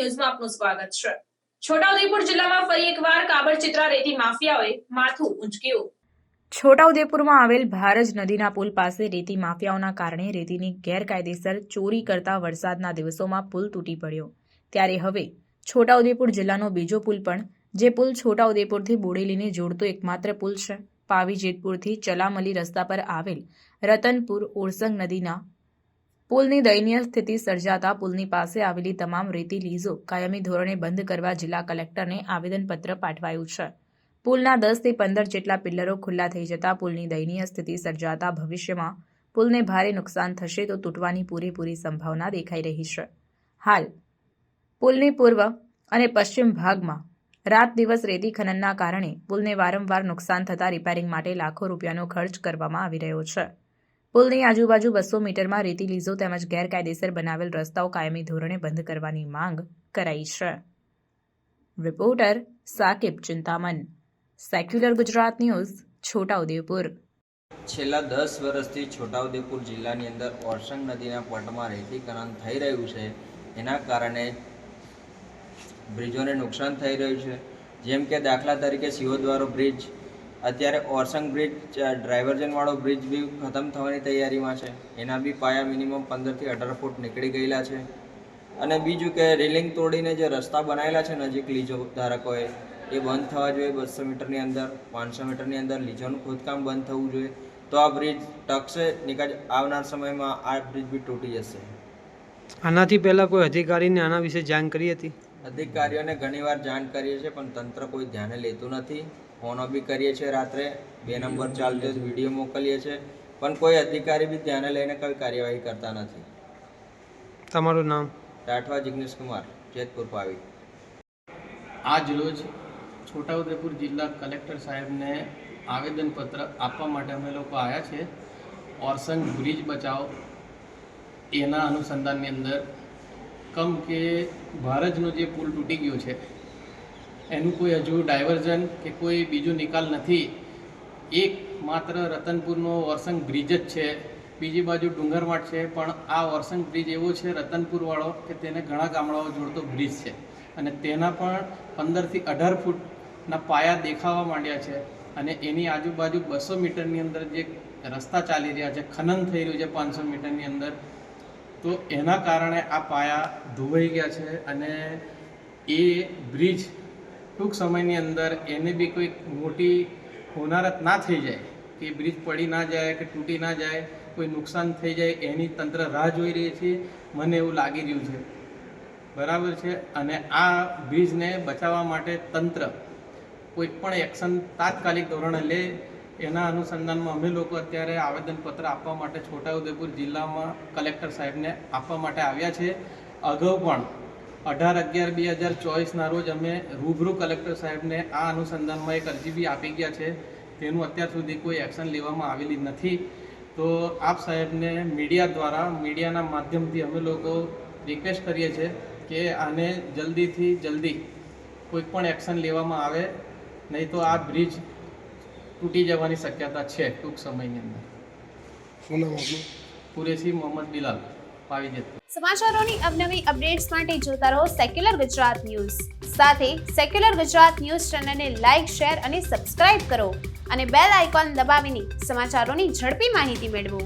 ન્યૂઝમાં આપનું સ્વાગત છે. છોટાઉદેપુર જિલ્લામાં ફરી એકવાર કાબરચિત્રા રેતી માફિયાઓએ માથું ઊંચક્યું. છોટાઉદેપુરમાં આવેલ ભારજ નદીના પુલ પાસે રેતી માફિયાઓના કારણે રેતીની ગેરકાયદેસર ચોરી કરતા વરસાદના દિવસોમાં પુલ તૂટી પડ્યો. ત્યારે હવે છોટાઉદેપુર જિલ્લાનો બીજો પુલ પણ, જે પુલ છોટાઉદેપુરથી બોડેલીને જોડતો એકમાત્ર પુલ છે પાવી જેતપુરથી ચલામલી રસ્તા પર આવેલ રતનપુર ઓરસંગ નદીના પુલની દયનીય સ્થિતિ સર્જાતા પુલની પાસે આવેલી તમામ રેતી લીઝો કાયમી ધોરણે બંધ કરવા જિલ્લા કલેક્ટરને આવેદનપત્ર પાઠવાયું છે. પુલના દસથી પંદર જેટલા પિલ્લરો ખુલ્લા થઈ જતા પુલની દયનીય સ્થિતિ સર્જાતા ભવિષ્યમાં પુલને ભારે નુકસાન થશે તો તૂટવાની પૂરેપૂરી સંભાવના દેખાઈ રહી છે. હાલ, પુલની પૂર્વ અને પશ્ચિમ ભાગમાં રાત દિવસ રેતી ખનનના કારણે પુલને વારંવાર નુકસાન થતાં રિપેરિંગ માટે લાખો રૂપિયાનો ખર્ચ કરવામાં આવી રહ્યો છે. પુલની આજુબાજુ બસો મીટરમાં રેતી લીઝો તેમજ ગેરકાયદેસર બનાવેલ રસ્તાઓ કાયમી ધોરણે બંધ કરવાની માંગ કરાઈ છે. Reporter Sakib Chintaman. Secular Gujarat news, Chhota Udepur. છેલ્લા દસ વર્ષથી છોટાઉદેપુર જિલ્લાની અંદર ઓરસંગ નદીના પટમાં રેતીકરણ થઈ રહ્યું છે. એના કારણે બ્રિજોને નુકસાન થઈ રહ્યું છે. જેમ કે દાખલા તરીકે સિહોદ્વારો બ્રિજ અત્યારે ઓરસંગ બ્રિજ ડ્રાઈવર્જનવાળો બ્રિજ બી ખતમ થવાની તૈયારીમાં છે. એના બી પાયા મિનિમમ પંદરથી અઢાર ફૂટ નીકળી ગયેલા છે. અને બીજું કે રેલિંગ તોડીને જે રસ્તા બનાવેલા છે નજીક લીજો ધારકોએ, એ બંધ થવા જોઈએ બસો મીટરની અંદર, પાંચસો મીટરની અંદર લીજોનું ખોદકામ બંધ થવું જોઈએ. તો આ બ્રિજ ટકશે, નિકાજ આવનાર સમયમાં આ બ્રિજ બી તૂટી જશે. આનાથી પહેલાં કોઈ અધિકારીને આના વિશે જાણ કરી હતી? અધિકારીઓને ઘણીવાર જાણ કરીએ છીએ પણ તંત્ર કોઈ ધ્યાને લેતું નથી. ફોનો બી કરીએ છીએ રાત્રે બે નંબર ચાલતો વીડિયો મોકલીએ છીએ પણ કોઈ અધિકારી બી ધ્યાને લઈને કોઈ કાર્યવાહી કરતા નથી. તમારું નામ? રાઠવા જિગ્નેશ કુમાર જેતપુર પાવી. આજ રોજ છોટાઉદેપુર જિલ્લા કલેક્ટર સાહેબને આવેદનપત્ર આપવા માટે અમે લોકો આવ્યા છે. ઓરસંગ બ્રિજ બચાવ એના અનુસંધાનની અંદર કમ કે ભારતનો જે પુલ તૂટી ગયો છે, એનું કોઈ હજુ ડાયવર્ઝન કે કોઈ બીજો નિકાલ નથી. એક માત્ર રતનપુરનો વરસંગ બ્રિજ જ છે, બીજી બાજુ ડુંગરમાટ છે, પણ આ વરસંગ બ્રિજ એવો છે રતનપુરવાળો કે તેને ઘણા ગામડાઓ જોડતો બ્રિજ છે. અને તેના પણ પંદરથી અઢાર ફૂટના પાયા દેખાવા માંડ્યા છે અને એની આજુબાજુ બસો મીટરની અંદર જે રસ્તા ચાલી રહ્યા છે, ખનન થઈ રહ્યું છે પાંચસો મીટરની અંદર તો એના કારણે આ પાયા ધોવાઈ ગયા છે અને એ બ્રિજ ટૂંક સમયની અંદર એને બી કોઈ મોટી હોનારત ના થઈ જાય કે બ્રિજ પડી ના જાય કે તૂટી ના જાય, કોઈ નુકસાન થઈ જાય એની તંત્ર રાહ જોઈ રહી છે. મને એવું લાગી રહ્યું છે. બરાબર છે? અને આ બ્રિજને બચાવવા માટે તંત્ર કોઈ પણ એક્શન તાત્કાલિક ધોરણે લે એના અનુસંધાનમાં અમે લોકો અત્યારે આવેદનપત્ર આપવા માટે છોટાઉદેપુર જિલ્લામાં કલેક્ટર સાહેબને આપવા માટે આવ્યા છે અગાઉ પણ અઢાર અગિયાર બે હજાર ચોવીસના રોજ અમે રૂબરૂ કલેક્ટર સાહેબને આ અનુસંધાનમાં એક અરજી બી આપી ગયા છે. તેનું અત્યાર સુધી કોઈ એક્શન લેવામાં આવેલી નથી. તો આપ સાહેબને મીડિયા દ્વારા, મીડિયાના માધ્યમથી અમે લોકો રિક્વેસ્ટ કરીએ છીએ કે આને જલ્દીથી જલ્દી કોઈ પણ એક્શન લેવામાં આવે. નહીં તો આ બ્રિજ તૂટી જવાની શક્યતા છે ટૂંક સમયની અંદર. શું નામ આપનું? કુરેશી મોહમ્મદ બિલાલ પાવી જતું સમાચારોની અવનવી અપડેટ્સ માટે જોતા રહો સેક્યુલર ગુજરાત ન્યૂઝ સાથે સેક્યુલર ગુજરાત ન્યૂઝ ચેનલને લાઇક શેર અને સબસ્ક્રાઇબ કરો અને બેલ આઇકોન દબાવીને સમાચારોની ઝડપી માહિતી મેળવો.